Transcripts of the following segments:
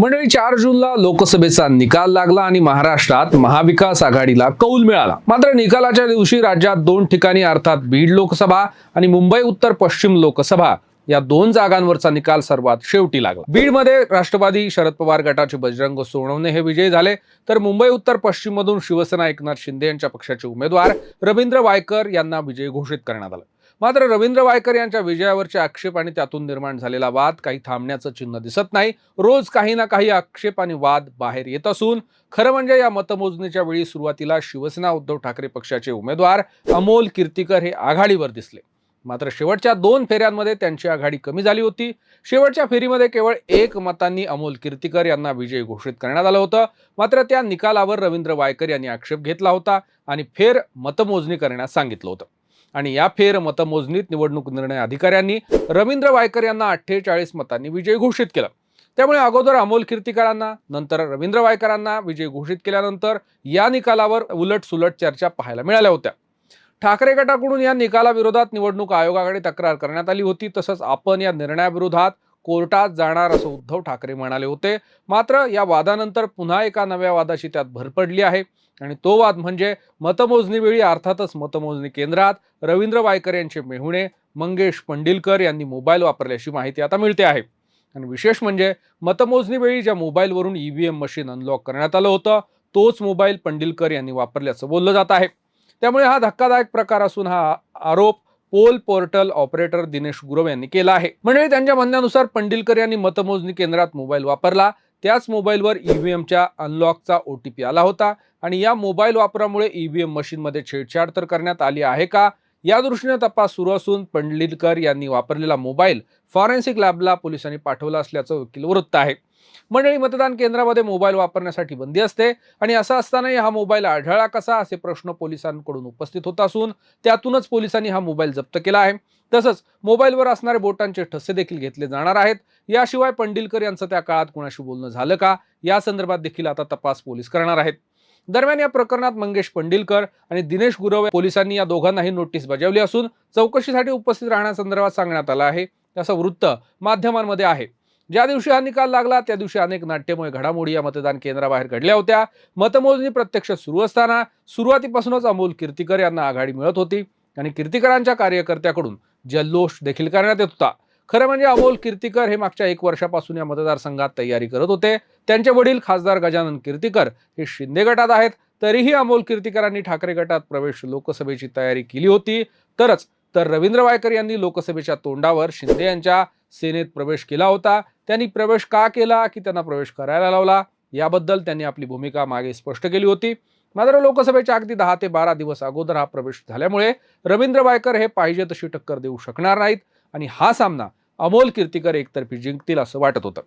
मंडळी चार जूनला लोकसभेचा निकाल लागला आणि महाराष्ट्रात महाविकास आघाडीला कौल मिळाला. मात्र निकालाच्या दिवशी राज्यात दोन ठिकाणी अर्थात बीड लोकसभा आणि मुंबई उत्तर पश्चिम लोकसभा या दोन जागांवरचा निकाल सर्वात शेवटी लागला. बीडमध्ये राष्ट्रवादी शरद पवार गटाचे बजरंग सोनवणे हे विजयी झाले. तर मुंबई उत्तर पश्चिम मधून शिवसेना एकनाथ शिंदे यांच्या पक्षाचे उमेदवार रवींद्र वायकर यांना विजयी घोषित करण्यात आलं. मात्र रवींद्र वायकर यांच्या विजयावरचे आक्षेप आणि त्यातून निर्माण झालेला वाद काही थांबण्याचं चिन्ह दिसत नाही. रोज काही ना काही आक्षेप आणि वाद बाहेर येत असून खरं म्हणजे या मतमोजणीच्या वेळी सुरुवातीला शिवसेना उद्धव ठाकरे पक्षाचे उमेदवार अमोल कीर्तीकर हे आघाडीवर दिसले. मात्र शेवटच्या दोन फेऱ्यांमध्ये त्यांची आघाडी कमी झाली होती. शेवटच्या फेरीमध्ये केवळ एक मतांनी अमोल कीर्तीकर यांना विजयी घोषित करण्यात आलं होतं. मात्र त्या निकालावर रवींद्र वायकर यांनी आक्षेप घेतला होता आणि फेर मतमोजणी करण्यास सांगितलं होतं. आणि या फेर मतमोजणीत निवडणूक निर्णय अधिकाऱ्यांनी रवींद्र वायकर यांना अठ्ठेचाळीस मतांनी विजय घोषित केला. त्यामुळे अगोदर अमोल कीर्तिकरांना नंतर रवींद्र वायकरांना विजय घोषित केल्यानंतर या निकालावर उलट सुलट चर्चा पाहायला मिळाल्या होत्या. ठाकरे गटाकडून या निकालाविरोधात निवडणूक आयोगाकडे तक्रार करण्यात आली होती. तसंच आपण या निर्णयाविरोधात कोर्टात जाणार असं उद्धव ठाकरे म्हणाले होते. मात्र या वादानंतर पुन्हा एका नव्या वादाची त्यात भर पडली आहे. आणि तो वाद म्हणजे मतमोजणीवेळी अर्थातच मतमोजणी केंद्रात रवींद्र वायकर यांचे मेहुणे मंगेश पंडिलकर यांनी मोबाईल वापरल्याची माहिती आता मिळते आहे. आणि विशेष म्हणजे मतमोजणीवेळी ज्या मोबाईलवरून ईव्हीएम मशीन अनलॉक करण्यात आलं होतं तोच मोबाईल पंडिलकर यांनी वापरल्याचं बोललं जात आहे. त्यामुळे हा धक्कादायक प्रकार असून हा आरोप pole portal operator Dinesh Gurav यांनी केला आहे. म्हणजे त्यांच्या म्हणण्यानुसार पंडिलकर यांनी मतमोजणी केंद्रात मोबाईल वापरला. त्याच मोबाईलवर ईव्हीएमच्या अनलॉकचा ओ टी पी आला होता आणि या मोबाईल वापरामुळे ईव्हीएम मशीनमध्ये छेडछाड तर करण्यात आली आहे का? या दृष्टीने तपास सुरू असून पंडिलकर यांनी वापरलेला मोबाईल फॉरेन्सिक लॅबला पोलिसांनी पाठवला असल्याचं वकील वृत्त आहे. मंडळी मतदान केंद्रामध्ये मोबाईल वापरण्यासाठी बंदी असते आणि असं असतानाही हा मोबाईल आढळला कसा असे प्रश्न पोलिसांकडून उपस्थित होत असून त्यातूनच पोलिसांनी हा मोबाईल जप्त केला आहे. तसंच मोबाईलवर असणारे बोटांचे ठसे देखील घेतले जाणार आहेत. याशिवाय पंडिलकर यांचं त्या काळात कुणाशी बोलणं झालं का? या संदर्भात देखील आता तपास पोलीस करणार आहेत. दरम्यान या प्रकरणात मंगेश पंडिलकर आणि दिनेश गुरव पोलिसांनी या दोघांनाही नोटीस बजावली असून चौकशीसाठी उपस्थित राहण्यासंदर्भात सांगण्यात आलं आहे. असं वृत्त माध्यमांमध्ये आहे. ज्या दिवशी हा निकाल लागला त्या दिवशी अनेक नाट्यमय घडामोडी या मतदान केंद्राबाहेर घडल्या होत्या. मतमोजणी प्रत्यक्ष सुरू असताना सुरुवातीपासूनच अमोल कीर्तीकर यांना आघाडी मिळत होती आणि कीर्तीकरांच्या कार्यकर्त्याकडून जल्लोष देखील करण्यात येत होता. खरं म्हणजे अमोल कीर्तीकर हे मागच्या एक वर्षापासून या मतदारसंघात तयारी करत होते. त्यांचे वडील खासदार गजानन कीर्तीकर हे शिंदे गटात आहेत. तरीही अमोल कीर्तीकरांनी ठाकरे गटात प्रवेश लोकसभेची तयारी केली होती. तरच तर रवींद्र वायकर यांनी लोकसभेच्या तोंडावर शिंदे यांच्या सेनेत प्रवेश केला होता. त्यांनी प्रवेश का केला? की त्यांना प्रवेश करायला लावला? याबद्दल त्यांनी आपली भूमिका मागे स्पष्ट केली होती. मात्र लोकसभेच्या अगदी दहा ते बारा दिवस अगोदर हा प्रवेश झाल्यामुळे रवींद्र वायकर हे पाहिजे तशी टक्कर देऊ शकणार नाहीत आणि हा सामना अमोल कीर्तीकर एकतर्फी जिंकतील असं वाटत होतं.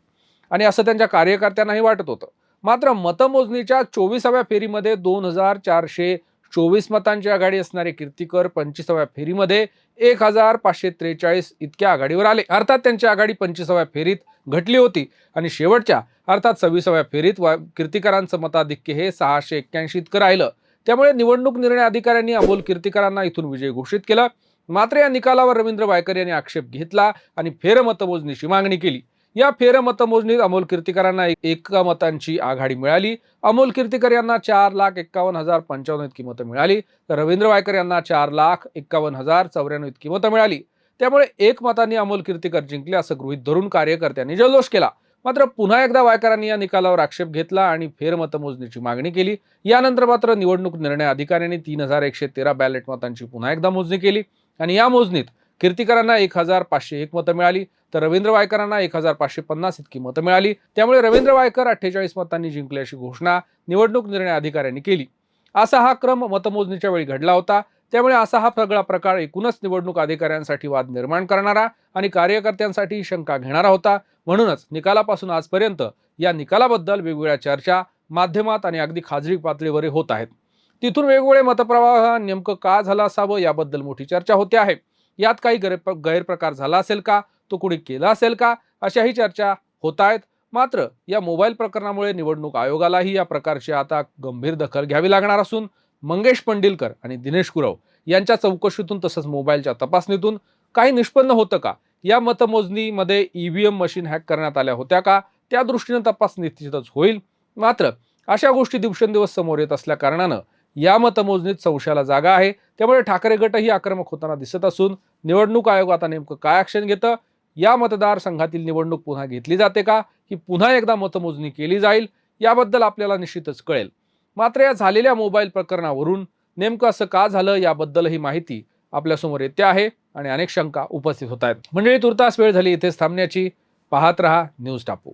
आणि असं त्यांच्या कार्यकर्त्यांनाही वाटत होतं. मात्र मतमोजणीच्या चोवीसाव्या फेरीमध्ये दोन हजार चारशे चोवीस मतांची आघाडी असणारे कीर्तीकर पंचवीसाव्या फेरीमध्ये एक हजार पाचशे त्रेचाळीस इतक्या आघाडीवर आले. अर्थात त्यांची आघाडी पंचवीसाव्या फेरीत घटली होती. आणि शेवटच्या अर्थात सव्वीसाव्या फेरीत वा कीर्तीकरांचं मताधिक्य हे सहाशे एक्क्याऐंशी इतकं राहिलं. त्यामुळे निवडणूक निर्णय अधिकाऱ्यांनी अमोल कीर्तीकरांना इथून विजय घोषित केला. मात्र या निकालावर रवींद्र वायकर यांनी आक्षेप घेतला आणि फेरमतमोजणीची मागणी केली. या फेरमतमोजणीत अमोल कीर्तीकरांना एका मतांची आघाडी मिळाली. अमोल कीर्तीकर यांना चार लाख एक्कावन्न हजार पंचावन्न इतकी मतं मिळाली. तर रवींद्र वायकर यांना चार लाख एक्कावन्न हजार चौऱ्याण्णव इतकी मतं मिळाली. त्यामुळे एक मतांनी अमोल कीर्तीकर जिंकले असं गृहीत धरून कार्यकर्त्यांनी जल्लोष केला. मात्र पुन्हा एकदा वायकरांनी या निकालावर आक्षेप घेतला आणि फेरमतमोजणीची मागणी केली. यानंतर मात्र निवडणूक निर्णय अधिकाऱ्यांनी तीन हजार एकशे तेरा बॅलेट मतांची पुन्हा एकदा मोजणी केली. आणि या मोजणीत कीर्तिकरांना एक हजार पाचशे एक मतं मिळाली तर रवींद्र वायकरांना एक हजार पाचशे पन्नास इतकी मतं मिळाली. त्यामुळे रवींद्र वायकर अठ्ठेचाळीस मतांनी जिंकल्याची घोषणा निवडणूक निर्णय अधिकाऱ्यांनी केली. असा हा क्रम मतमोजणीच्या वेळी घडला होता. त्यामुळे असा हा सगळा प्रकार एकूणच निवडणूक अधिकाऱ्यांसाठी वाद निर्माण करणारा आणि कार्यकर्त्यांसाठी शंका घेणारा होता. म्हणूनच निकालापासून आजपर्यंत या निकालाबद्दल वेगवेगळ्या चर्चा माध्यमात आणि अगदी खाजगी पातळीवर होत आहेत. तिथून वेगवेगळे मतप्रवाह नेमकं का झालं असावं याबद्दल मोठी चर्चा होते आहे. यात काही गैर गैरप्रकार झाला असेल का? तो कुणी केला असेल का? अशाही चर्चा होत आहेत मात्र या मोबाईल प्रकरणामुळे निवडणूक आयोगालाही या प्रकारची आता गंभीर दखल घ्यावी लागणार असून मंगेश पंडिलकर आणि दिनेश गुरव यांच्या चौकशीतून तसंच मोबाईलच्या तपासणीतून काही निष्पन्न होतं का? या मतमोजणीमध्ये ईव्हीएम मशीन हॅक करण्यात आल्या होत्या का? त्या दृष्टीनं तपास निश्चितच होईल. मात्र अशा गोष्टी दिवसेंदिवस समोर येत असल्या कारणानं या मतमोजणीत संशयाला जागा आहे. त्यामुळे ठाकरे गटही आक्रमक होताना दिसत असून निवडणूक आयोग आता नेमकं काय ॲक्शन घेतं? या मतदारसंघातील निवडणूक पुन्हा घेतली जाते का? की पुन्हा एकदा मतमोजणी केली जाईल याबद्दल आपल्याला निश्चितच कळेल. मात्र या झालेल्या मोबाईल प्रकरणावरून नेमकं असं का झालं याबद्दलही माहिती आपल्यासमोर येते आहे आणि अनेक शंका उपस्थित होत आहेत. मंडळी तुर्तास वेळ झाली इथेच थांबण्याची. पाहत रहा न्यूज टापू.